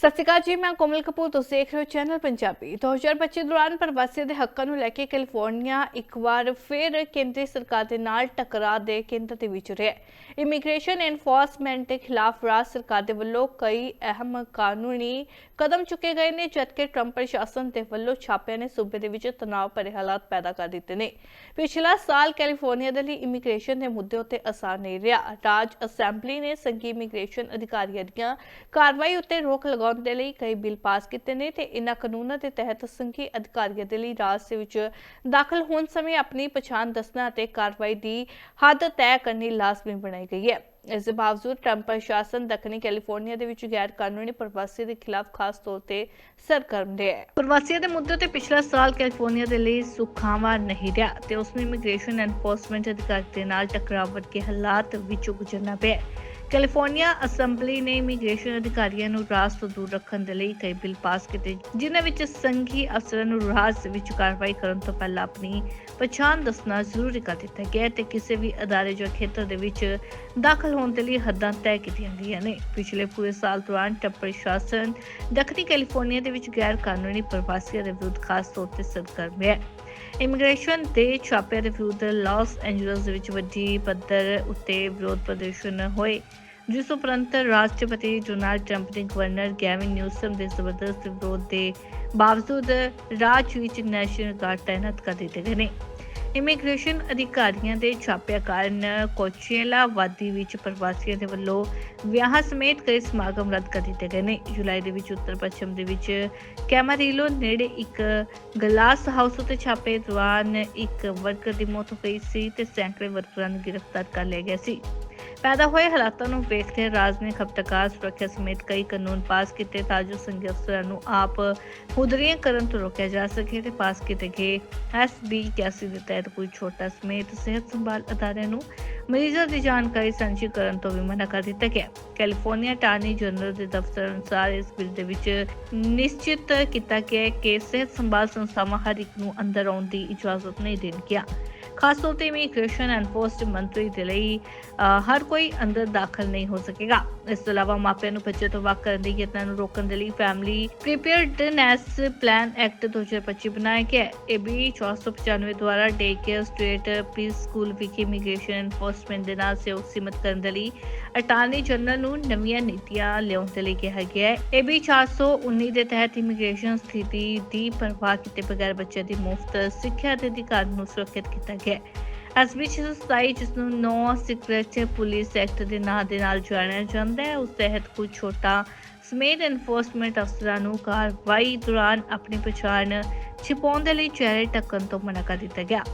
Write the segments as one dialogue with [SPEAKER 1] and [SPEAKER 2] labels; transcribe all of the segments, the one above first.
[SPEAKER 1] ਸਤਿ ਸ਼੍ਰੀ ਅਕਾਲ ਜੀ, ਮੈਂ ਕੋਮਲ ਕਪੂਰ, ਤੁਸੀਂ ਦੇਖ ਰਹੇ ਹੋ ਚੈਨਲ ਪੰਜਾਬੀ 2025 ਦੌਰਾਨ ਪ੍ਰਵਾਸੀਆਂ ਦੇ ਹੱਕਾਂ ਨੂੰ ਲੈ ਕੇ ਕੈਲੀਫੋਰਨੀਆ ਇੱਕ ਵਾਰ ਫਿਰ ਕੇਂਦਰੀ ਸਰਕਾਰ ਦੇ ਨਾਲ ਟਕਰਾਅ ਦੇ ਕੇਂਦਰ ਦੇ ਵਿੱਚ ਰਿਹਾ ਇਮੀਗ੍ਰੇਸ਼ਨ ਐਨਫੋਰਸਮੈਂਟ ਦੇ ਖਿਲਾਫ ਰਾਜ ਸਰਕਾਰ ਦੇ ਵੱਲੋਂ ਕਈ ਅਹਿਮ ਕਾਨੂੰਨੀ ਕਦਮ ਚੁੱਕੇ ਗਏ ਨੇ, ਜਦਕਿ ਟਰੰਪ ਪ੍ਰਸ਼ਾਸਨ ਦੇ ਵੱਲੋਂ ਛਾਪਿਆਂ ਨੇ ਸੂਬੇ ਦੇ ਵਿੱਚ ਤਣਾਅ ਭਰੇ ਹਾਲਾਤ ਪੈਦਾ ਕਰ ਦਿੱਤੇ ਨੇ। ਪਿਛਲਾ ਸਾਲ ਕੈਲੀਫੋਰਨੀਆ ਦੇ ਲਈ ਇਮੀਗ੍ਰੇਸ਼ਨ ਦੇ ਮੁੱਦੇ ਉੱਤੇ ਅਸਰ ਨਹੀਂ ਰਿਹਾ। ਰਾਜ ਅਸੈਂਬਲੀ ਨੇ ਸੰਘੀ ਇਮੀਗ੍ਰੇਸ਼ਨ ਅਧਿਕਾਰੀਆਂ ਦੀਆਂ ਕਾਰਵਾਈ ਉੱਤੇ ਰੋਕ ਲਗਾਉਣ ਦੇ ਲਈ ਕਈ ਬਿੱਲ ਪਾਸ ਕੀਤੇ ਨੇ ਤੇ ਇਨ੍ਹਾਂ ਕਾਨੂੰਨਾਂ ਦੇ ਤਹਿਤ ਸੰਘੀ ਅਧਿਕਾਰੀਆਂ ਦੇ ਲਈ ਰਾਜ ਦੇ ਵਿੱਚ ਦਾਖਲ ਹੋਣ ਸਮੇਂ ਆਪਣੀ ਪਛਾਣ ਦੱਸਣਾ ਅਤੇ ਕਾਰਵਾਈ ਦੀ ਹੱਦ ਤੈਅ ਕਰਨੀ ਲਾਜ਼ਮੀ ਬਣਾਈ ਗਈ ਹੈ। ਇਸ ਦੇ ਬਾਵਜੂਦ ਟਰੰਪ ਪ੍ਰਸ਼ਾਸਨ ਦੱਖਣੀ ਕੈਲੀਫੋਰਨੀਆ ਦੇ ਵਿੱਚ ਗੈਰ ਕਾਨੂੰਨੀ ਪ੍ਰਵਾਸੀ ਦੇ ਖਿਲਾਫ ਖਾਸ ਤੌਰ ਤੇ ਸਰਗਰਮ ਹੈ। ਪ੍ਰਵਾਸੀਆਂ ਦੇ ਮੁੱਦੇ ਤੇ ਪਿਛਲਾ ਸਾਲ ਕੈਲੀਫੋਰਨੀਆ ਦੇ ਲਈ ਸੁਖਾਵਾਂ ਨਹੀਂ ਰਿਹਾ ਤੇ ਉਸ ਨੂੰ ਇਮੀਗ੍ਰੇਸ਼ਨ ਐਨਫੋਰਸਮੈਂਟ ਅਧਿਕਾਰੀ ਦੇ ਨਾਲ ਟਕਰਾਅ ਕੇ ਹਾਲਾਤ ਵਿੱਚੋਂ ਗੁਜ਼ਰਨਾ ਪਿਆ ਕੈਲੀਫੋਰਨੀਆ ਅਸੈਂਬਲੀ ਨੇ ਇਮੀਗ੍ਰੇਸ਼ਨ ਅਧਿਕਾਰੀਆਂ ਨੂੰ ਰਾਜ ਤੋਂ ਦੂਰ ਰੱਖਣ ਦੇ ਲਈ ਕਈ ਬਿੱਲ ਪਾਸ ਕੀਤੇ, ਜਿਨ੍ਹਾਂ ਵਿੱਚ ਸੰਘੀ ਅਫਸਰਾਂ ਨੂੰ ਰਾਜ ਵਿੱਚ ਕਾਰਵਾਈ ਕਰਨ ਤੋਂ ਪਹਿਲਾਂ ਆਪਣੀ ਪਛਾਣ ਦੱਸਣਾ ਜ਼ਰੂਰੀ ਕਰ ਦਿੱਤਾ ਗਿਆ ਹੈ ਤੇ ਕਿਸੇ ਵੀ ਅਦਾਰੇ ਜਾਂ ਖੇਤਰ ਦੇ ਵਿੱਚ ਦਾਖਲ ਹੋਣ ਦੇ ਲਈ ਹੱਦਾਂ ਤੈਅ ਕੀਤੀਆਂ ਗਈਆਂ ਨੇ। ਪਿਛਲੇ ਪੂਰੇ ਸਾਲ ਦੌਰਾਨ ਟੱਪ ਪ੍ਰਸ਼ਾਸਨ ਦੱਖਣੀ ਕੈਲੀਫੋਰਨੀਆ ਦੇ ਵਿੱਚ ਗੈਰ ਕਾਨੂੰਨੀ ਪ੍ਰਵਾਸੀਆਂ ਦੇ ਵਿਰੁੱਧ ਖਾਸ ਤੌਰ ਤੇ ਸਰਗਰਮ ਹੈ। ਇਮੀਗ੍ਰੇਸ਼ਨ ਦੇ ਛਾਪਿਆਂ ਦੇ ਵਿਰੁੱਧ ਲਾਸ ਐਂਜਲਸ ਦੇ ਵਿੱਚ ਵੱਡੀ ਪੱਧਰ ਉੱਤੇ ਵਿਰੋਧ ਪ੍ਰਦਰਸ਼ਨ ਹੋਏ, ਜਿਸ ਉਪਰੰਤ ਰਾਸ਼ਟਰਪਤੀ ਡੋਨਾਲਡ ਟਰੰਪ ਨੇ ਗਵਰਨਰ ਗੈਵਿਨ ਨਿਊਸਮ ਦੇ ਜ਼ਬਰਦਸਤ ਵਿਰੋਧ ਦੇ ਬਾਵਜੂਦ ਰਾਜ ਵਿੱਚ ਨੈਸ਼ਨਲ ਗਾਰਡ ਤਾਇਨਾਤ ਕਰ ਦਿੱਤੇ ਗਏ ਨੇ। ਇਮੀਗ੍ਰੇਸ਼ਨ ਅਧਿਕਾਰੀਆਂ ਦੇ ਛਾਪਿਆਂ ਕਾਰਨ ਕੋਚੇਲਾ ਵਾਦੀ ਵਿੱਚ ਪ੍ਰਵਾਸੀਆਂ ਦੇ ਵੱਲੋਂ ਵਿਆਹ ਸਮੇਤ ਕਈ ਸਮਾਗਮ ਰੱਦ ਕਰ ਦਿੱਤੇ ਗਏ ਨੇ। ਜੁਲਾਈ ਦੇ ਵਿੱਚ ਉੱਤਰ ਪੱਛਮ ਦੇ ਵਿੱਚ ਕੈਮਾਰੀਲੋ ਨੇੜੇ ਇੱਕ ਗਲਾਸ ਹਾਊਸ ਉੱਤੇ ਛਾਪੇ ਦੌਰਾਨ ਇੱਕ ਵਰਕਰ ਦੀ ਮੌਤ ਹੋ ਗਈ ਸੀ ਤੇ ਸੈਂਕੜੇ ਵਰਕਰਾਂ ਨੂੰ ਗ੍ਰਿਫਤਾਰ ਕਰ ਲਿਆ ਗਿਆ ਸੀ। ਪੈਦਾ ਹੋਏ ਹਾਲਾਤਾਂ ਨੂੰ ਵੇਖਦੇ ਰਾਜ ਨੇ ਖਪਤਕਾਰ ਸੁਰੱਖਿਆ ਸਮੇਤ ਕਈ ਕਾਨੂੰਨ ਪਾਸ ਕੀਤੇ ਤਾਂ ਜੋ ਸੰਘੀ ਅਫਸਰਾਂ ਨੂੰ ਆਪ ਹੁਦਰੀਆਂ ਕਰਨ ਤੋਂ ਰੋਕਿਆ ਜਾ ਸਕੇ ਤੇ ਪਾਸ ਕੀਤੇ ਗਏ ਐਸਬੀ 81 ਦੇ ਤਹਿਤ ਕੋਈ ਛੋਟਾ ਸਮੇਤ ਸਿਹਤ ਸੰਭਾਲ ਅਦਾਰਿਆਂ ਨੂੰ ਮਰੀਜ਼ਾਂ ਦੀ ਜਾਣਕਾਰੀ ਸਾਂਝੀ ਕਰਨ ਤੋਂ ਵੀ ਮਨਾ ਕਰ ਦਿੱਤਾ ਗਿਆ। ਕੈਲੀਫੋਰਨੀਆ ਅਟਾਰਨੀ ਜਨਰਲ ਦੇ ਦਫ਼ਤਰ ਅਨੁਸਾਰ ਇਸ ਬਿੱਲ ਦੇ ਵਿੱਚ ਨਿਸ਼ਚਿਤ ਕੀਤਾ ਗਿਆ ਕਿ ਸਿਹਤ ਸੰਭਾਲ ਸੰਸਥਾਵਾਂ ਹਰ ਇੱਕ ਨੂੰ ਅੰਦਰ ਆਉਣ ਦੀ ਇਜਾਜ਼ਤ ਨਹੀਂ ਦੇਣਗੀਆਂ ਖਾਸ ਤੌਰ ਤੇ ਇਮੀਗ੍ਰੇਸ਼ਨ ਐਨਫੋਰਸਡ ਮੰਤਰੀ ਦੇ ਲਈ ਹਰ ਕੋਈ ਅੰਦਰ ਦਾਖਲ ਨਹੀਂ ਹੋ ਸਕੇਗਾ। ਇਸ ਤੋਂ ਇਲਾਵਾ ਮਾਪਿਆਂ ਨੂੰ ਬੱਚੇ ਤੋਂ ਵੱਖ ਕਰਨ ਦੀ ਯਤਨਾਂ ਨੂੰ ਰੋਕਣ ਦੇ ਲਈ ਫੈਮਿਲੀ ਪ੍ਰੀਪੇਅਰਡਨੈਸ ਪਲਾਨ ਐਕਟ 2025 ਬਣਾਇਆ ਗਿਆ ਹੈ। ਇਹ ਵੀ 495 ਦੁਆਰਾ day care state pre school ਵਿਖੇ ਇਮੀਗ੍ਰੇਸ਼ਨ ਐਨਫੋਰਸਮੈਂਟ ਦੇ ਨਾਲ ਸਹਿਯੋਗ ਸੀਮਤ ਕਰਨ ਦੇ ਲਈ ਅਟਾਰਨੀ ਜਨਰਲ ਨੂੰ ਨਵੀਆਂ ਨੀਤੀਆਂ ਲਿਆਉਣ ਦੇ ਲਈ ਕਿਹਾ ਗਿਆ ਹੈ। ਇਹ ਵੀ 419 ਦੇ ਤਹਿਤ ਇਮੀਗ੍ਰੇਸ਼ਨ ਸਥਿਤੀ ਦੀ ਪਰਵਾਹ ਕੀਤੇ ਬਗੈਰ ਬੱਚਿਆਂ ਦੀ ਮੁਫਤ ਸਿੱਖਿਆ ਦੇ ਅਧਿਕਾਰ ਨੂੰ ਸੁਰੱਖਿਅਤ ਕੀਤਾ ਗਿਆ ਹੈ। ਇਸ ਵਿੱਚ ਸਤਾਈ, ਜਿਸ ਨੂੰ ਨੋ ਸਿਕਰਟ ਪੁਲਿਸ ਐਕਟ ਦੇ ਨਾਂ ਦੇ ਨਾਲ ਜਾਣਿਆ ਜਾਂਦਾ ਹੈ, ਉਸ ਤਹਿਤ ਕੁਝ ਛੋਟਾ ਸਮੇਤ ਐਨਫੋਰਸਮੈਂਟ ਅਫਸਰਾਂ ਨੂੰ ਕਾਰਵਾਈ ਦੌਰਾਨ ਆਪਣੀ ਪਛਾਣ ਛਿਪਾਉਣ ਦੇ ਲਈ ਚਿਹਰੇ ਢੱਕਣ ਤੋਂ ਮਨਾ ਕਰ ਦਿੱਤਾ ਗਿਆ।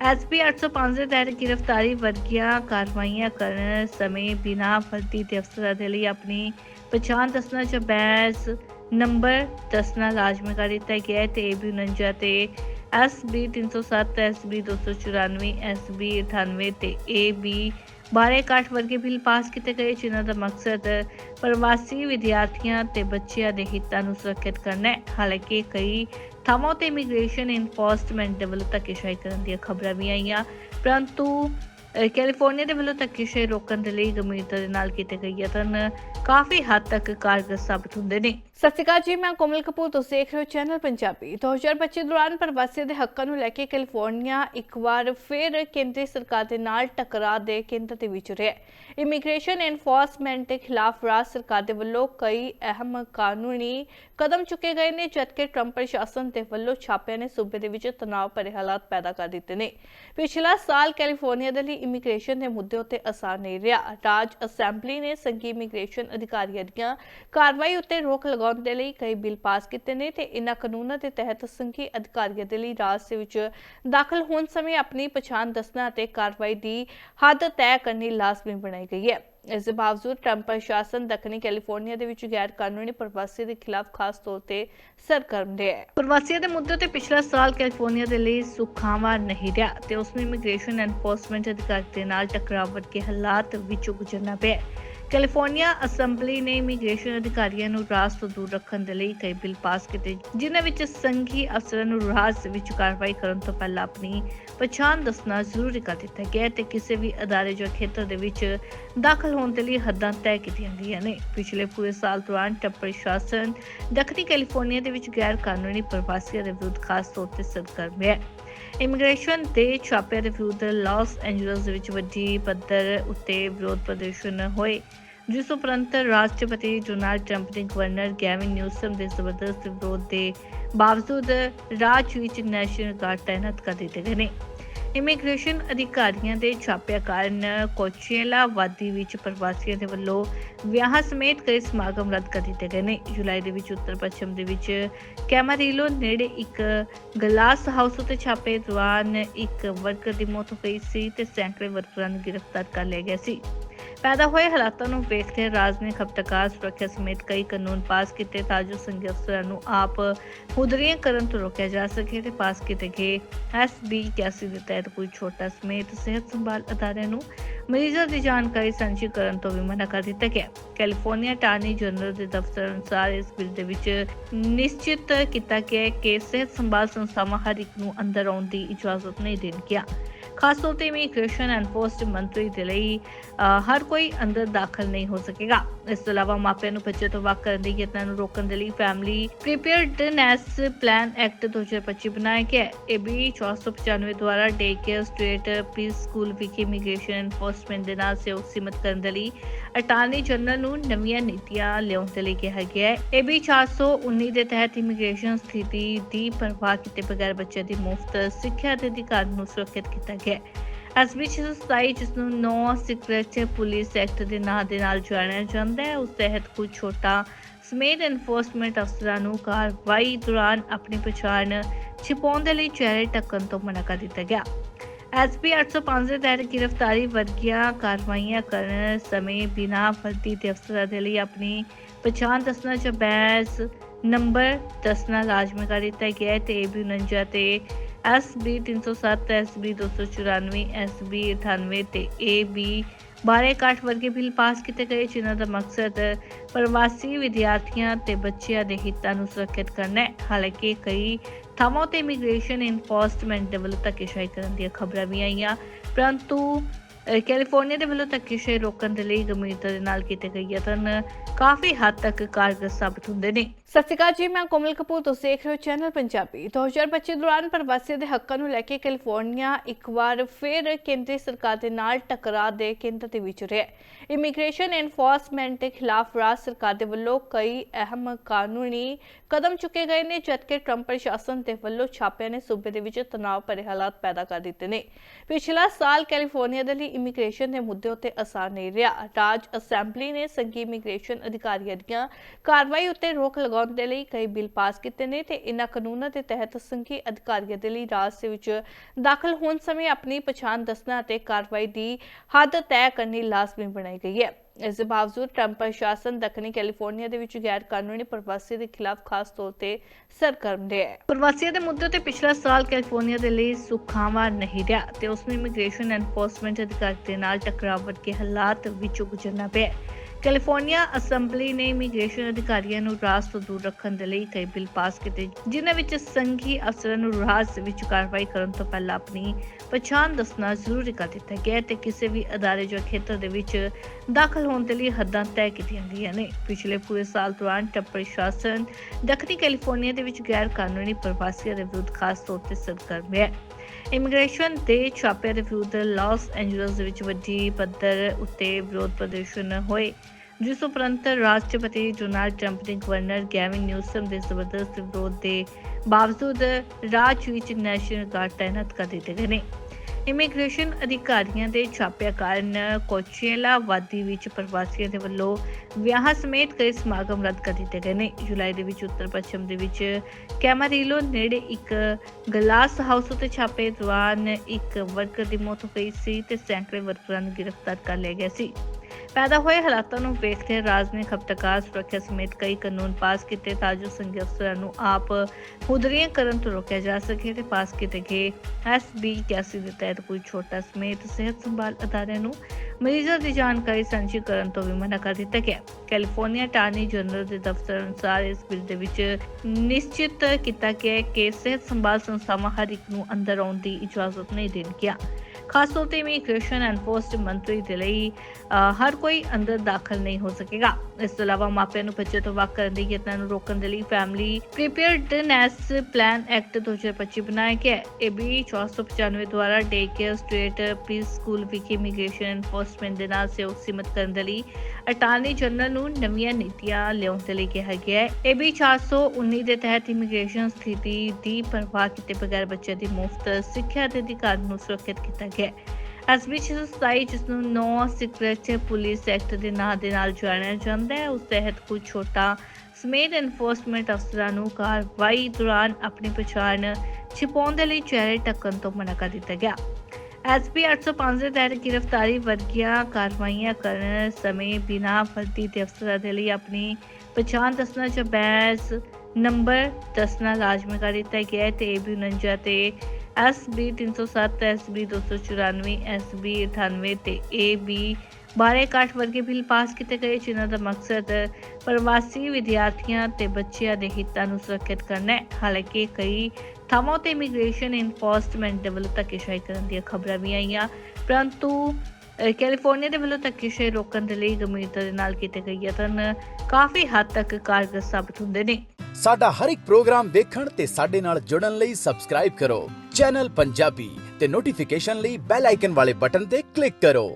[SPEAKER 1] ਐਸਪੀ 805 ਦੇ ਤਹਿਤ ਗ੍ਰਿਫਤਾਰੀ ਵਰਗੀਆਂ ਕਾਰਵਾਈਆਂ ਕਰਨ ਸਮੇਂ ਬਿਨਾਂ ਵਰਦੀ ਦੇ ਅਫਸਰਾਂ ਦੇ ਲਈ ਆਪਣੀ ਪਛਾਣ ਦੱਸਣਾ ਚ ਬੈਸ ਨੰਬਰ ਦੱਸਣਾ ਲਾਜ਼ਮੀ ਕਰ ਦਿੱਤਾ ਗਿਆ ਹੈ ਤੇ ਇਹ ਵੀ 49 ਤੇ SB 307 SB 294 SB 98 ਤੇ AB 1261 ਵਰਗੇ ਬਿੱਲ ਪਾਸ ਕੀਤੇ ਗਏ, ਜਿਨ੍ਹਾਂ ਦਾ ਮਕਸਦ ਪ੍ਰਵਾਸੀ ਵਿਦਿਆਰਥੀਆਂ ਤੇ ਬੱਚਿਆਂ ਦੇ ਹਿੱਤਾਂ ਨੂੰ ਸੁਰੱਖਿਅਤ ਕਰਨਾ ਹੈ। ਹਾਲਾਂਕਿ ਕਈ ਥਾਵਾਂ ਤੇ ਇਮੀਗ੍ਰੇਸ਼ਨ ਇਨਫੋਰਸਮੈਂਟ ਦੇ ਵੱਲੋਂ ਧੱਕੇਸ਼ਾਹੀ ਕਰਨ ਦੀਆਂ ਖਬਰਾਂ ਵੀ ਆਈਆਂ, ਪਰੰਤੂ ਕੈਲੀਫੋਰਨੀਆ ਦੇ ਵੱਲੋਂ ਧੱਕੇਸ਼ਾਹੀ ਰੋਕਣ ਦੇ ਲਈ ਗੰਭੀਰਤਾ ਦੇ ਨਾਲ ਕੀਤੇ ਗਏ ਯਤਨ ਕਾਫੀ ਹੱਦ ਤੱਕ ਕਾਰਗਰ ਸਾਬਤ ਹੁੰਦੇ ਨੇ। ਸਤਿ ਸ਼੍ਰੀ ਅਕਾਲ ਜੀ, ਮੈਂ ਕੋਮਲ ਕਪੂਰ, ਤੁਸੀਂ ਦੇਖ ਰਹੇ ਹੋ ਚੈਨਲ ਪੰਜਾਬੀ। 2025 ਦੌਰਾਨ ਪ੍ਰਵਾਸੀਆਂ ਦੇ ਹੱਕਾਂ ਨੂੰ ਲੈ ਕੇ ਕੈਲੀਫੋਰਨੀਆ ਇੱਕ ਵਾਰ ਫਿਰ ਕੇਂਦਰੀ ਸਰਕਾਰ ਦੇ ਨਾਲ ਟਕਰਾਅ ਦੇ ਕੇਂਦਰ ਦੇ ਵਿੱਚ ਰਿਹਾ ਇਮੀਗ੍ਰੇਸ਼ਨ ਐਨਫੋਰਸਮੈਂਟ ਦੇ ਖਿਲਾਫ ਰਾਜ ਸਰਕਾਰ ਦੇ ਵੱਲੋਂ ਕਈ ਅਹਿਮ ਕਾਨੂੰਨੀ ਕਦਮ ਚੁੱਕੇ ਗਏ ਨੇ, ਜਦਕਿ ਟਰੰਪ ਪ੍ਰਸ਼ਾਸਨ ਦੇ ਵੱਲੋਂ ਛਾਪਿਆਂ ਨੇ ਸੂਬੇ ਦੇ ਵਿੱਚ ਤਣਾਅ ਭਰੇ ਹਾਲਾਤ ਪੈਦਾ ਕਰ ਦਿੱਤੇ ਨੇ। ਪਿਛਲਾ ਸਾਲ ਕੈਲੀਫੋਰਨੀਆ ਦੇ ਲਈ ਇਮੀਗ੍ਰੇਸ਼ਨ ਦੇ ਮੁੱਦੇ ਉੱਤੇ ਅਸਰ ਨਹੀਂ ਰਿਹਾ। ਰਾਜ ਅਸੈਂਬਲੀ ਨੇ ਸੰਘੀ ਇਮੀਗ੍ਰੇਸ਼ਨ ਅਧਿਕਾਰੀਆਂ ਦੀਆਂ ਕਾਰਵਾਈ ਉੱਤੇ ਰੋਕ ਲਗਾ ਲਗਾਉਣ ਦੇ ਲਈ ਕਈ ਬਿੱਲ ਪਾਸ ਕੀਤੇ ਨੇ ਤੇ ਇਨ੍ਹਾਂ ਕਾਨੂੰਨਾਂ ਦੇ ਤਹਿਤ ਸੰਘੀ ਅਧਿਕਾਰੀਆਂ ਦੇ ਲਈ ਰਾਜ ਦੇ ਵਿੱਚ ਦਾਖਲ ਹੋਣ ਸਮੇਂ ਆਪਣੀ ਪਛਾਣ ਦੱਸਣਾ ਅਤੇ ਕਾਰਵਾਈ ਦੀ ਹੱਦ ਤੈਅ ਕਰਨੀ ਲਾਜ਼ਮੀ ਬਣਾਈ ਗਈ ਹੈ। ਇਸ ਦੇ ਬਾਵਜੂਦ ਟਰੰਪ ਪ੍ਰਸ਼ਾਸਨ ਦੱਖਣੀ ਕੈਲੀਫੋਰਨੀਆ ਦੇ ਵਿੱਚ ਗੈਰ ਕਾਨੂੰਨੀ ਪ੍ਰਵਾਸੀ ਦੇ ਖਿਲਾਫ ਖਾਸ ਤੌਰ ਤੇ ਸਰਗਰਮ ਹੈ। ਪ੍ਰਵਾਸੀਆਂ ਦੇ ਮੁੱਦੇ ਤੇ ਪਿਛਲਾ ਸਾਲ ਕੈਲੀਫੋਰਨੀਆ ਦੇ ਲਈ ਸੁਖਾਵਾਂ ਨਹੀਂ ਰਿਹਾ ਤੇ ਉਸ ਨੂੰ ਇਮੀਗ੍ਰੇਸ਼ਨ ਐਨਫੋਰਸਮੈਂਟ ਅਧਿਕਾਰੀ ਦੇ ਨਾਲ ਟਕਰਾਅ ਕੇ ਹਾਲਾਤ ਵਿੱਚੋਂ ਗੁਜ਼ਰਨਾ ਪਿਆ ਕੈਲੀਫੋਰਨੀਆ ਅਸੈਂਬਲੀ ਨੇ ਇਮੀਗ੍ਰੇਸ਼ਨ ਅਧਿਕਾਰੀਆਂ ਨੂੰ ਰਾਜ ਤੋਂ ਦੂਰ ਰੱਖਣ ਦੇ ਲਈ ਕਈ ਬਿੱਲ ਪਾਸ ਕੀਤੇ, ਜਿਨ੍ਹਾਂ ਵਿੱਚ ਸੰਘੀ ਅਫਸਰਾਂ ਨੂੰ ਰਾਜ ਵਿੱਚ ਕਾਰਵਾਈ ਕਰਨ ਤੋਂ ਪਹਿਲਾਂ ਆਪਣੀ ਪਛਾਣ ਦੱਸਣਾ ਜ਼ਰੂਰੀ ਕਰ ਦਿੱਤਾ ਗਿਆ ਹੈ ਤੇ ਕਿਸੇ ਵੀ ਅਦਾਰੇ ਜਾਂ ਖੇਤਰ ਦੇ ਵਿੱਚ ਦਾਖਲ ਹੋਣ ਦੇ ਲਈ ਹੱਦਾਂ ਤੈਅ ਕੀਤੀਆਂ ਗਈਆਂ ਨੇ। ਪਿਛਲੇ ਪੂਰੇ ਸਾਲ ਦੌਰਾਨ ਟੱਪ ਪ੍ਰਸ਼ਾਸਨ ਦੱਖਣੀ ਕੈਲੀਫੋਰਨੀਆ ਦੇ ਵਿੱਚ ਗੈਰ ਕਾਨੂੰਨੀ ਪ੍ਰਵਾਸੀਆਂ ਦੇ ਵਿਰੁੱਧ ਖਾਸ ਤੌਰ ਤੇ ਸਰਗਰਮ ਹੈ ਇਮੀਗ੍ਰੇਸ਼ਨ ਦੇ ਛਾਪਿਆਂ ਦੇ ਵਿਰੁੱਧ ਲਾਸ ਐਂਜਲਸ ਦੇ ਵਿੱਚ ਵੱਡੀ ਪੱਧਰ ਉੱਤੇ ਵਿਰੋਧ ਪ੍ਰਦਰਸ਼ਨ ਹੋਏ, ਜਿਸ ਉਪਰੰਤ ਰਾਸ਼ਟਰਪਤੀ ਡੋਨਾਲਡ ਟਰੰਪ ਨੇ ਗਵਰਨਰ ਗੈਵਿਨ ਨਿਊਸਮ ਦੇ ਜ਼ਬਰਦਸਤ ਵਿਰੋਧ ਦੇ ਬਾਵਜੂਦ ਰਾਜ ਵਿੱਚ ਨੈਸ਼ਨਲ ਗਾਰਡ ਤਾਇਨਾਤ ਕਰ ਦਿੱਤੇ ਗਏ ਨੇ। ਇਮੀਗ੍ਰੇਸ਼ਨ ਅਧਿਕਾਰੀਆਂ ਦੇ ਛਾਪਿਆਂ ਕਾਰਨ ਕੋਚੇਲਾ ਵਾਦੀ ਵਿੱਚ ਪ੍ਰਵਾਸੀਆਂ ਦੇ ਵੱਲੋਂ ਵਿਆਹ ਸਮੇਤ ਕਈ ਸਮਾਗਮ ਰੱਦ ਕਰ ਦਿੱਤੇ ਗਏ ਨੇ। ਜੁਲਾਈ ਦੇ ਵਿੱਚ ਉੱਤਰ ਪੱਛਮ ਦੇ ਵਿੱਚ ਕੈਮਾਰੀਲੋ ਨੇੜੇ ਇੱਕ ਗਲਾਸ ਹਾਊਸ ਉੱਤੇ ਛਾਪੇ ਦੌਰਾਨ ਇੱਕ ਵਰਕਰ ਦੀ ਮੌਤ ਹੋ ਗਈ ਸੀ ਤੇ ਸੈਂਕੜੇ ਵਰਕਰਾਂ ਨੂੰ ਗ੍ਰਿਫਤਾਰ ਕਰ ਲਿਆ ਗਿਆ ਸੀ। ਪੈਦਾ ਹੋਏ ਹਾਲਾਤਾਂ ਨੂੰ ਵੇਖਦੇ ਰਾਜ ਨੇ ਖਪਤਕਾਰ ਸੁਰੱਖਿਆ ਸਮੇਤ ਕਈ ਕਾਨੂੰਨ ਪਾਸ ਕੀਤੇ ਤਾਂ ਜੋ ਸੰਘੀ ਅਫਸਰਾਂ ਨੂੰ ਆਪ ਹੁਦਰੀਆਂ ਕਰਨ ਤੋਂ ਰੋਕਿਆ ਜਾ ਸਕੇ ਤੇ ਪਾਸ ਕੀਤੇ ਗਏ ਐਸਬੀ 81 ਦੇ ਤਹਿਤ ਕੋਈ ਛੋਟਾ ਸਮੇਤ ਸਿਹਤ ਸੰਭਾਲ ਅਦਾਰਿਆਂ ਨੂੰ ਮਰੀਜ਼ਾਂ ਦੀ ਜਾਣਕਾਰੀ ਸਾਂਝੀ ਕਰਨ ਤੋਂ ਵੀ ਮਨਾ ਕਰ ਦਿੱਤਾ ਗਿਆ। ਕੈਲੀਫੋਰਨੀਆ ਅਟਾਰਨੀ ਜਨਰਲ ਦੇ ਦਫ਼ਤਰ ਅਨੁਸਾਰ ਇਸ ਬਿੱਲ ਦੇ ਵਿੱਚ ਨਿਸ਼ਚਿਤ ਕੀਤਾ ਗਿਆ ਕਿ ਸਿਹਤ ਸੰਭਾਲ ਸੰਸਥਾਵਾਂ ਹਰ ਇੱਕ ਨੂੰ ਅੰਦਰ ਆਉਣ ਦੀ ਇਜਾਜ਼ਤ ਨਹੀਂ ਦੇਣਗੀਆਂ। ਖਾਸ ਤੌਰ ਤੇ ਇਮੀਗ੍ਰੇਸ਼ਨ ਐਨਫੋਰਸਡ ਮੰਤਰੀ ਦੇ ਲਈ ਅਹ, ਹਰ ਕੋਈ ਅੰਦਰ ਦਾਖਲ ਨਹੀਂ ਹੋ ਸਕੇਗਾ। ਇਸ ਤੋਂ ਇਲਾਵਾ ਮਾਪਿਆਂ ਨੂੰ ਬੱਚੇ ਤੋਂ ਵੱਖ ਕਰਨ ਦੇ ਯਤਨਾਂ ਨੂੰ ਰੋਕਣ ਦੇ ਲਈ ਫੈਮਿਲੀ ਪ੍ਰੀਪੇਅਰਡਨੈਸ ਪਲਾਨ ਐਕਟ 2025 ਬਣਾਇਆ ਗਿਆ ਹੈ। ਇਹ ਵੀ 495 ਦੁਆਰਾ day care state pre school ਵਿਖੇ ਇਮੀਗ੍ਰੇਸ਼ਨ ਐਨਫੋਰਸਮੈਂਟ ਦੇ ਨਾਲ ਸਹਿਯੋਗ ਸੀਮਤ ਕਰਨ ਦੇ ਲਈ ਅਟਾਰਨੀ ਜਨਰਲ ਨੂੰ ਨਵੀਆਂ ਨੀਤੀਆਂ ਲਿਆਉਣ ਦੇ ਲਈ ਕਿਹਾ ਗਿਆ ਹੈ। ਇਹ ਵੀ 419 ਦੇ ਤਹਿਤ ਇਮੀਗ੍ਰੇਸ਼ਨ ਸਥਿਤੀ ਦੀ ਪਰਵਾਹ ਕੀਤੇ ਬਗੈਰ ਬੱਚਿਆਂ ਦੀ ਮੁਫਤ ਸਿੱਖਿਆ ਦੇ ਅਧਿਕਾਰ ਨੂੰ ਸੁਰੱਖਿਅਤ ਕੀਤਾ ਗਿਆ ਹੈ ਇਸ ਵਿੱਚ ਸਥਾਈ ਜਿਸ ਨੂੰ ਨੋ ਸਿਕਰਟ ਪੁਲਿਸ ਐਕਟ ਦੇ ਨਾਂ ਦੇ ਨਾਲ ਜਾਣਿਆ ਜਾਂਦਾ ਹੈ, ਉਸ ਤਹਿਤ ਕੁਝ ਛੋਟਾ ਸਮੇਤ ਐਨਫੋਰਸਮੈਂਟ ਅਫਸਰਾਂ ਨੂੰ ਕਾਰਵਾਈ ਦੌਰਾਨ ਆਪਣੀ ਪਛਾਣ ਛਿਪਾਉਣ ਦੇ ਲਈ ਚਿਹਰੇ ਢੱਕਣ ਤੋਂ ਮਨਾ ਕਰ ਦਿੱਤਾ ਗਿਆ। ਐਸਪੀ 805 ਦੇ ਤਹਿਤ ਗ੍ਰਿਫਤਾਰੀ ਵਰਗੀਆਂ ਕਾਰਵਾਈਆਂ ਕਰਨ ਸਮੇਂ ਬਿਨਾਂ ਵਰਦੀ ਦੇ ਅਫਸਰਾਂ ਦੇ ਲਈ ਆਪਣੀ ਪਛਾਣ ਦੱਸਣਾ ਜਾਂ ਬੈਸ ਨੰਬਰ ਦੱਸਣਾ ਲਾਜ਼ਮੀ ਕਰ ਦਿੱਤਾ ਗਿਆ ਹੈ ਤੇ ਏਬੀ 49 ਤੇ SB 307 SB 294 SB 98 ਤੇ AB 1261 ਵਰਗੇ ਬਿੱਲ ਪਾਸ ਕੀਤੇ ਗਏ, ਜਿਨ੍ਹਾਂ ਦਾ ਮਕਸਦ ਪ੍ਰਵਾਸੀ ਵਿਦਿਆਰਥੀਆਂ ਤੇ ਬੱਚਿਆਂ ਦੇ ਹਿੱਤਾਂ ਨੂੰ ਸੁਰੱਖਿਅਤ ਕਰਨਾ ਹੈ। ਹਾਲਾਂਕਿ ਕਈ ਥਾਵਾਂ ਤੇ ਇਮੀਗ੍ਰੇਸ਼ਨ ਇਨਫੋਰਸਮੈਂਟ ਦੇ ਵੱਲੋਂ ਧੱਕੇਸ਼ਾਹੀ ਕਰਨ ਦੀਆਂ ਖਬਰਾਂ ਵੀ ਆਈਆਂ, ਪਰੰਤੂ ਕੈਲੀਫੋਰਨੀਆ ਦੇ ਵੱਲੋਂ ਧੱਕੇਸ਼ਾਹੀ ਰੋਕਣ ਦੇ ਲਈ ਗੰਭੀਰਤਾ ਦੇ ਨਾਲ ਕੀਤੇ ਗਏ ਯਤਨ ਕਾਫੀ ਹੱਦ ਤੱਕ ਕਾਰਗਰ ਸਾਬਤ ਹੁੰਦੇ ਨੇ। ਸਤਿ ਸ਼੍ਰੀ ਅਕਾਲ ਜੀ, ਮੈਂ ਕੋਮਲ ਕਪੂਰ। ਤੁਸੀਂ ਦੇਖ ਰਹੇ ਹੋ ਚੈਨਲ ਪੰਜਾਬੀ। 2025 ਦੌਰਾਨ ਪ੍ਰਵਾਸੀਆਂ ਦੇ ਹੱਕਾਂ ਨੂੰ ਲੈ ਕੇ ਕੈਲੀਫੋਰਨੀਆ ਇੱਕ ਵਾਰ ਫਿਰ ਕੇਂਦਰੀ ਸਰਕਾਰ ਦੇ ਨਾਲ ਟਕਰਾਅ ਦੇ ਕੇਂਦਰ ਦੇ ਵਿੱਚ ਰਿਹਾ ਹੈ। ਇਮੀਗ੍ਰੇਸ਼ਨ ਐਨਫੋਰਸਮੈਂਟ ਦੇ ਖਿਲਾਫ ਰਾਜ ਸਰਕਾਰ ਦੇ ਵੱਲੋਂ ਕਈ ਅਹਿਮ ਕਾਨੂੰਨੀ ਕਦਮ ਚੁੱਕੇ ਗਏ ਨੇ ਜਦਕਿ ਟਰੰਪ ਪ੍ਰਸ਼ਾਸਨ ਦੇ ਵੱਲੋਂ ਛਾਪਿਆਂ ਨੇ ਸੂਬੇ ਦੇ ਵਿੱਚ ਤਣਾਅ ਭਰੇ ਹਾਲਾਤ ਪੈਦਾ ਕਰ ਦਿੱਤੇ ਨੇ। ਪਿਛਲਾ ਸਾਲ ਕੈਲੀਫੋਰਨੀਆ ਦੇ ਲਈ ਇਮੀਗ੍ਰੇਸ਼ਨ ਦੇ ਮੁੱਦੇ ਉੱਤੇ ਅਸਰ ਨਹੀਂ ਰਿਹਾ। ਰਾਜ ਅਸੈਂਬਲੀ ਨੇ ਸੰਘੀ ਇਮੀਗ੍ਰੇਸ਼ਨ ਅਧਿਕਾਰੀਆਂ ਦੀਆਂ ਕਾਰਵਾਈ ਉੱਤੇ ਰੋਕ ਲਗਾਉਣ ਦੇ ਲਈ ਕਈ ਬਿੱਲ ਪਾਸ ਕੀਤੇ ਨੇ ਤੇ ਇਨ੍ਹਾਂ ਕਾਨੂੰਨਾਂ ਦੇ ਤਹਿਤ ਸੰਘੀ ਅਧਿਕਾਰੀਆਂ ਦੇ ਲਈ ਰਾਜ ਦੇ ਵਿੱਚ ਦਾਖਲ ਹੋਣ ਸਮੇਂ ਆਪਣੀ ਪਛਾਣ ਦੱਸਣਾ ਅਤੇ ਕਾਰਵਾਈ ਦੀ ਹੱਦ ਤੈਅ ਕਰਨੀ ਲਾਜ਼ਮੀ ਬਣਾਈ ਗਈ ਹੈ। ਇਸ ਦੇ ਬਾਵਜੂਦ ਟਰੰਪ ਪ੍ਰਸ਼ਾਸਨ ਦੱਖਣੀ ਕੈਲੀਫੋਰਨੀਆ ਦੇ ਵਿੱਚ ਗੈਰ ਕਾਨੂੰਨੀ ਪ੍ਰਵਾਸੀ ਦੇ ਖਿਲਾਫ ਖਾਸ ਤੌਰ ਤੇ ਸਰਗਰਮ ਰਿਹਾ ਹੈ। ਪ੍ਰਵਾਸੀਆਂ ਦੇ ਮੁੱਦੇ ਤੇ ਪਿਛਲਾ ਸਾਲ ਕੈਲੀਫੋਰਨੀਆ ਦੇ ਲਈ ਸੁਖਾਵਾਂ ਨਹੀਂ ਰਿਹਾ ਤੇ ਉਸ ਨੂੰ ਇਮੀਗ੍ਰੇਸ਼ਨ ਐਨਫੋਰਸਮੈਂਟ ਅਧਿਕਾਰੀ ਦੇ ਨਾਲ ਟਕਰਾਅ ਵਰਗੇ ਹਾਲਾਤ ਵਿੱਚੋਂ ਗੁਜ਼ਰਨਾ ਪਿਆ ਕੈਲੀਫੋਰਨੀਆ ਅਸੈਂਬਲੀ ਨੇ ਇਮੀਗ੍ਰੇਸ਼ਨ ਅਧਿਕਾਰੀਆਂ ਨੂੰ ਰਾਜ ਤੋਂ ਦੂਰ ਰੱਖਣ ਦੇ ਲਈ ਕਈ ਬਿੱਲ ਪਾਸ ਕੀਤੇ, ਜਿਨ੍ਹਾਂ ਵਿੱਚ ਸੰਘੀ ਅਫਸਰਾਂ ਨੂੰ ਰਾਜ ਵਿੱਚ ਕਾਰਵਾਈ ਕਰਨ ਤੋਂ ਪਹਿਲਾਂ ਆਪਣੀ ਪਛਾਣ ਦੱਸਣਾ ਜ਼ਰੂਰੀ ਕਰ ਦਿੱਤਾ ਗਿਆ ਹੈ ਤੇ ਕਿਸੇ ਵੀ ਅਦਾਰੇ ਜਾਂ ਖੇਤਰ ਦੇ ਵਿੱਚ ਦਾਖਲ ਹੋਣ ਦੇ ਲਈ ਹੱਦਾਂ ਤੈਅ ਕੀਤੀਆਂ ਗਈਆਂ ਨੇ। ਪਿਛਲੇ ਪੂਰੇ ਸਾਲ ਦੌਰਾਨ ਟੱਪ ਪ੍ਰਸ਼ਾਸਨ ਦੱਖਣੀ ਕੈਲੀਫੋਰਨੀਆ ਦੇ ਵਿੱਚ ਗੈਰ ਕਾਨੂੰਨੀ ਪ੍ਰਵਾਸੀਆਂ ਦੇ ਵਿਰੁੱਧ ਖਾਸ ਤੌਰ ਤੇ ਸਰਗਰਮ ਹੈ। ਇਮੀਗ੍ਰੇਸ਼ਨ ਦੇ ਛਾਪਿਆਂ ਦੇ ਵਿਰੁੱਧ ਲਾਸ ਐਂਜਲਸ ਦੇ ਵਿੱਚ ਵੱਡੀ ਪੱਧਰ ਉੱਤੇ ਵਿਰੋਧ ਪ੍ਰਦਰਸ਼ਨ ਹੋਏ, ਜਿਸ ਉਪਰੰਤ ਰਾਸ਼ਟਰਪਤੀ ਡੋਨਾਲਡ ਟਰੰਪ ਨੇ ਗਵਰਨਰ ਗੈਵਿਨ ਨਿਊਸਮ ਦੇ ਜ਼ਬਰਦਸਤ ਵਿਰੋਧ ਦੇ ਬਾਵਜੂਦ ਰਾਜ ਵਿੱਚ ਨੈਸ਼ਨਲ ਗਾਰਡ ਤਾਇਨਾਤ ਕਰ ਦਿੱਤੇ ਗਏ ਨੇ। ਇਮੀਗ੍ਰੇਸ਼ਨ ਅਧਿਕਾਰੀਆਂ ਦੇ ਛਾਪਿਆਂ ਕਾਰਨ ਕੋਚੇਲਾ ਵਾਦੀ ਵਿੱਚ ਪ੍ਰਵਾਸੀਆਂ ਦੇ ਵੱਲੋਂ ਵਿਆਹ ਸਮੇਤ ਕਈ ਸਮਾਗਮ ਰੱਦ ਕਰ ਦਿੱਤੇ ਗਏ ਨੇ। ਜੁਲਾਈ ਦੇ ਵਿੱਚ ਉੱਤਰ ਪੱਛਮ ਦੇ ਵਿੱਚ ਕੈਮਾਰੀਲੋ ਨੇੜੇ ਇੱਕ ਗਲਾਸ ਹਾਊਸ ਉੱਤੇ ਛਾਪੇ ਦੌਰਾਨ ਇੱਕ ਵਰਕਰ ਦੀ ਮੌਤ ਹੋ ਗਈ ਸੀ ਤੇ ਸੈਂਕੜੇ ਵਰਕਰਾਂ ਨੂੰ ਗ੍ਰਿਫਤਾਰ ਕਰ ਲਿਆ ਗਿਆ ਸੀ। ਪੈਦਾ ਹੋਏ ਹਾਲਾਤਾਂ ਨੂੰ ਵੇਖਦੇ ਰਾਜ ਨੇ ਖਪਤਕਾਰ ਸੁਰੱਖਿਆ ਸਮੇਤ ਕਈ ਕਾਨੂੰਨ ਪਾਸ ਕੀਤੇ ਤਾਂ ਜੋ ਸੰਘੀ ਅਫਸਰਾਂ ਨੂੰ ਆਪ ਹੁਦਰੀਆਂ ਕਰਨ ਤੋਂ ਰੋਕਿਆ ਜਾ ਸਕੇ ਤੇ ਪਾਸ ਕੀਤੇ ਗਏ ਐਸਬੀ 81 ਦੇ ਤਹਿਤ ਕੋਈ ਛੋਟਾ ਸਮੇਤ ਸਿਹਤ ਸੰਭਾਲ ਅਦਾਰਿਆਂ ਨੂੰ ਮਰੀਜ਼ਾਂ ਦੀ ਜਾਣਕਾਰੀ ਸਾਂਝੀ ਕਰਨ ਤੋਂ ਵੀ ਮਨਾ ਕਰ ਦਿੱਤਾ ਗਿਆ। ਕੈਲੀਫੋਰਨੀਆ ਅਟਾਰਨੀ ਜਨਰਲ ਦੇ ਦਫ਼ਤਰ ਅਨੁਸਾਰ ਇਸ ਬਿੱਲ ਦੇ ਵਿੱਚ ਨਿਸ਼ਚਿਤ ਕੀਤਾ ਗਿਆ ਕਿ ਸਿਹਤ ਸੰਭਾਲ ਸੰਸਥਾਵਾਂ ਹਰ ਇੱਕ ਨੂੰ ਅੰਦਰ ਆਉਣ ਦੀ ਇਜਾਜ਼ਤ ਨਹੀਂ ਦੇਣਗੀਆਂ। ਖਾਸ ਤੌਰ ਤੇ ਇਮੀਗ੍ਰੇਸ਼ਨ ਐਨਫੋਰਸਡ ਮੰਤਰੀ ਦੇ ਲਈ ਹਰ ਕੋਈ ਅੰਦਰ ਦਾਖਲ ਨਹੀਂ ਹੋ ਸਕੇਗਾ। ਇਸ ਤੋਂ ਇਲਾਵਾ ਮਾਪਿਆਂ ਨੂੰ ਬੱਚੇ ਤੋਂ ਵੱਖ ਕਰਨ ਦੇ ਯਤਨਾਂ ਨੂੰ ਰੋਕਣ ਦੇ ਲਈ ਫੈਮਿਲੀ ਪ੍ਰੀਪੇਅਰਡਨੈਸ ਪਲਾਨ ਐਕਟ 2025 ਬਣਾਇਆ ਗਿਆ ਹੈ। ਇਹ ਵੀ 495 ਦੁਆਰਾ day care state pre school ਵਿਖੇ ਇਮੀਗ੍ਰੇਸ਼ਨ ਐਨਫੋਰਸਮੈਂਟ ਦੇ ਨਾਲ ਸਹਿਯੋਗ ਸੀਮਤ ਕਰਨ ਦੇ ਲਈ ਅਟਾਰਨੀ ਜਨਰਲ ਨੂੰ ਨਵੀਆਂ ਨੀਤੀਆਂ ਲਿਆਉਣ ਦੇ ਲਈ ਕਿਹਾ ਗਿਆ ਹੈ। ਇਹ ਵੀ 419 ਦੇ ਤਹਿਤ ਇਮੀਗ੍ਰੇਸ਼ਨ ਸਥਿਤੀ ਦੀ ਪਰਵਾਹ ਕੀਤੇ ਬਗੈਰ ਬੱਚਿਆਂ ਦੀ ਮੁਫਤ ਸਿੱਖਿਆ ਦੇ ਅਧਿਕਾਰ ਨੂੰ ਸੁਰੱਖਿਅਤ ਕੀਤਾ ਗਿਆ ਹੈ। ਐਸਬੀ 627 ਜਿਸ ਨੂੰ ਨੋ ਸਿਕਰਟ ਪੁਲਿਸ ਐਕਟ ਦੇ ਨਾਂ ਦੇ ਨਾਲ ਜਾਣਿਆ ਜਾਂਦਾ ਹੈ। ਉਸ ਤਹਿਤ ਕੁਝ ਛੋਟਾ ਸਮੇਤ ਐਨਫੋਰਸਮੈਂਟ ਅਫਸਰਾਂ ਨੂੰ ਕਾਰਵਾਈ ਦੌਰਾਨ ਆਪਣੀ ਪਛਾਣ ਛਿਪਾਉਣ ਦੇ ਲਈ ਚਿਹਰੇ ਢੱਕਣ ਤੋਂ ਮਨਾ ਕਰ ਦਿੱਤਾ ਗਿਆ। ਐਸਪੀ 805 ਦੇ ਤਹਿਤ ਗ੍ਰਿਫਤਾਰੀ ਵਰਗੀਆਂ ਕਾਰਵਾਈਆਂ ਕਰਨ ਸਮੇਂ ਬਿਨਾਂ ਵਰਦੀ ਦੇ ਅਫਸਰਾਂ ਦੇ ਲਈ ਆਪਣੀ ਪਛਾਣ ਦੱਸਣਾ ਜਾਂ ਬੈਸ ਨੰਬਰ ਦੱਸਣਾ ਲਾਜ਼ਮੀ ਕਰ ਦਿੱਤਾ ਗਿਆ ਹੈ ਤੇ ਏਬੀ 49 ਤੇ SB 307 SB 294 SB 98 ਤੇ AB 1261 ਵਰਗੇ ਬਿੱਲ ਪਾਸ ਕੀਤੇ ਗਏ, ਜਿਨ੍ਹਾਂ ਦਾ ਮਕਸਦ ਪ੍ਰਵਾਸੀ ਵਿਦਿਆਰਥੀਆਂ ਤੇ ਬੱਚਿਆਂ ਦੇ ਹਿੱਤਾਂ ਨੂੰ ਸੁਰੱਖਿਅਤ ਕਰਨਾ ਹੈ। ਹਾਲਾਂਕਿ ਕਈ ਥਾਵਾਂ ਤੇ ਇਮੀਗ੍ਰੇਸ਼ਨ ਇਨਫੋਰਸਮੈਂਟ ਦੇ ਵੱਲੋਂ ਧੱਕੇਸ਼ਾਹੀ ਕਰਨ ਦੀਆਂ ਖਬਰਾਂ ਵੀ ਆਈਆਂ। ਪਰੰਤੂ ਕੈਲੀਫੋਰਨੀਆ ਦੇ ਵੱਲੋਂ ਧੱਕੇਸ਼ਾਹੀ ਰੋਕਣ ਦੇ ਲਈ ਗੰਭੀਰਤਾ ਦੇ ਨਾਲ ਕੀਤੇ ਗਏ ਯਤਨ ਕਾਫੀ ਹੱਦ ਤੱਕ ਕਾਰਗਰ ਸਾਬਤ ਹੁੰਦੇ ਨੇ।
[SPEAKER 2] ਸਾਡਾ ਹਰ ਇੱਕ ਪ੍ਰੋਗਰਾਮ ਵੇਖਣ ਤੇ ਸਾਡੇ ਨਾਲ ਜੁੜਨ ਲਈ ਸਬਸਕ੍ਰਾਈਬ ਕਰੋ। ਚੈਨਲ ਪੰਜਾਬੀ ਤੇ ਨੋਟੀਫਿਕੇਸ਼ਨ ਲਈ ਬੈਲ ਆਈਕਨ ਵਾਲੇ ਬਟਨ ਤੇ ਕਲਿੱਕ ਕਰੋ।